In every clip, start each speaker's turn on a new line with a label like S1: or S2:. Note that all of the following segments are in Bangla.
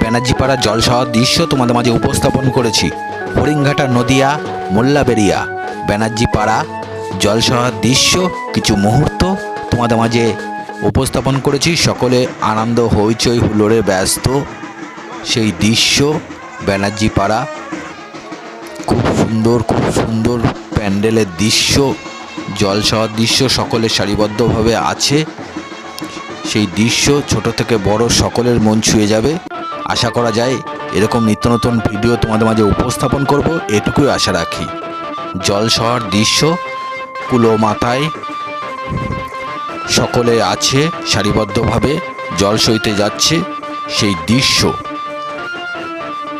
S1: ব্যানার্জিপাড়া জলসহ দৃশ্য তোমাদের মাঝে উপস্থাপন করেছি। হরিংঘাটা নদিয়া মোল্লাবেরিয়া ব্যানার্জিপাড়া জলসহ দৃশ্য, কিছু মুহূর্ত তোমাদের মাঝে উপস্থাপন করেছি। সকলে আনন্দ, হইচই, হুল্লোড়ে ব্যস্ত। সেই দৃশ্য ব্যানার্জিপাড়া খুব সুন্দর খুব সুন্দর প্যান্ডেলের দৃশ্য, জলসহ দৃশ্য সকলে সারিবদ্ধভাবে আছে। সেই দৃশ্য ছোট থেকে বড় সকলের মন ছুঁয়ে যাবে। আশা করা যায় এরকম নিত্য নতুন ভিডিও তোমাদের মাঝে উপস্থাপন করব, এটুকুই আশা রাখি। জল শহর দৃশ্য কুলো মাথায় সকলে আছে, সারিবদ্ধভাবে জল সইতে যাচ্ছে, সেই দৃশ্য।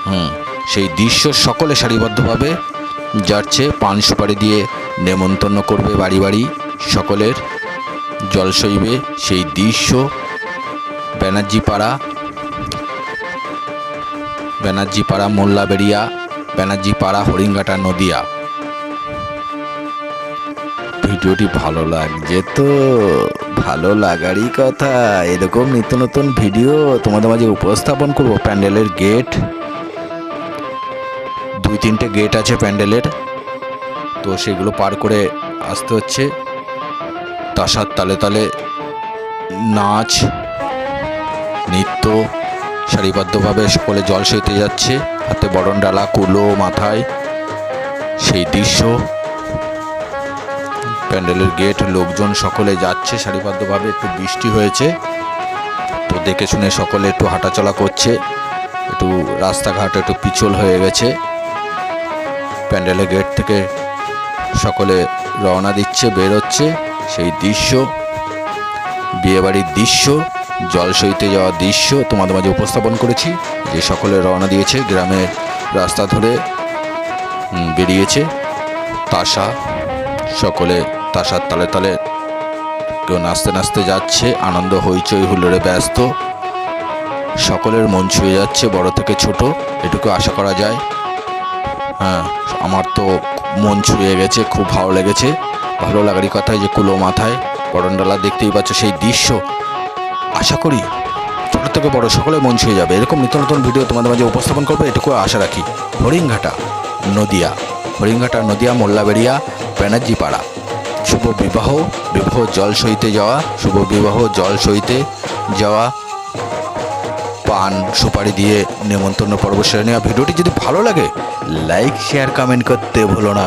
S1: হুম, সেই দৃশ্য সকলে সারিবদ্ধভাবে যাচ্ছে, পান সুপারি দিয়ে নেমন্তন্ন করবে বাড়ি বাড়ি সকলের। জল সইবে সেই দৃশ্য। ব্যানার্জি পাড়া ব্যানার্জি পাড়া মোল্লাবেড়িয়া। ব্যানার্জি পাড়া হরিঙ্গাটা নদিয়া। ভিডিওটি ভালো লাগছে তো? ভালো লাগারই কথা। এরকম নিত্য নতুন ভিডিও তোমাদের মাঝে উপস্থাপন করব প্যান্ডেলের গেট। দুই তিনটে গেট আছে প্যান্ডেলের। তো সেগুলো পার করে আসতে হচ্ছে। তাসার তালে তালে নাচ, নৃত্য, সারিবদ্ধভাবে সকলে জল সইতে যাচ্ছে। হাতে বরণ ডালা, কুলো, মাথায় সেই দৃশ্য। প্যান্ডেলের গেট, লোকজন সকলে যাচ্ছে, সারিবদ্ধভাবে একটু বৃষ্টি হয়েছে। তো দেখে শুনে সকলে একটু হাঁটাচলা করছে, একটু রাস্তাঘাট একটু পিছল হয়ে গেছে। প্যান্ডেলের গেট থেকে সকলে রওনা দিচ্ছে, বেরোচ্ছে। সেই দৃশ্য, বিয়েবাড়ির দৃশ্য, জল সইতে যাওয়ার দৃশ্য তোমাদের মাঝে উপস্থাপন করেছি, যে সকলে রওনা দিয়েছে গ্রামের রাস্তা ধরে বেরিয়েছে। তাসা, সকলে তাসার তালে তালে কেউ নাচতে নাচতে যাচ্ছে, আনন্দ, হইচই, হুল্লোড়ে ব্যস্ত। সকলের মন ছুঁয়ে যাচ্ছে, বড় থেকে ছোট, এটুকু আশা করা যায়। হ্যাঁ আমার তো মন ছুঁয়ে গেছে, খুব ভালো লেগেছে। ভালো লাগারই কথাই যে কুলো মাথায় বরণডালা দেখতেই পাচ্ছ সেই দৃশ্য। আশা করি ছোট থেকে বড় সকলে মন ছুঁয়ে যাবে। এরকম নিত্য নতুন ভিডিও তোমাদের মাঝে উপস্থাপন করবে, এটুকু আশা রাখি। হরিণঘাটা, নদিয়া। হরিণঘাটা, নদিয়া, মোল্লাবেড়িয়া ব্যানার্জি পাড়া শুভ বিবাহ বিবাহ জল সইতে যাওয়া, শুভ বিবাহ জল সইতে যাওয়া। পান সুপারি দিয়ে নেমন্তন্ন পর্ব সেরে নেওয়া। ভিডিওটি যদি ভালো লাগে লাইক শেয়ার কমেন্ট করতে ভুলো না।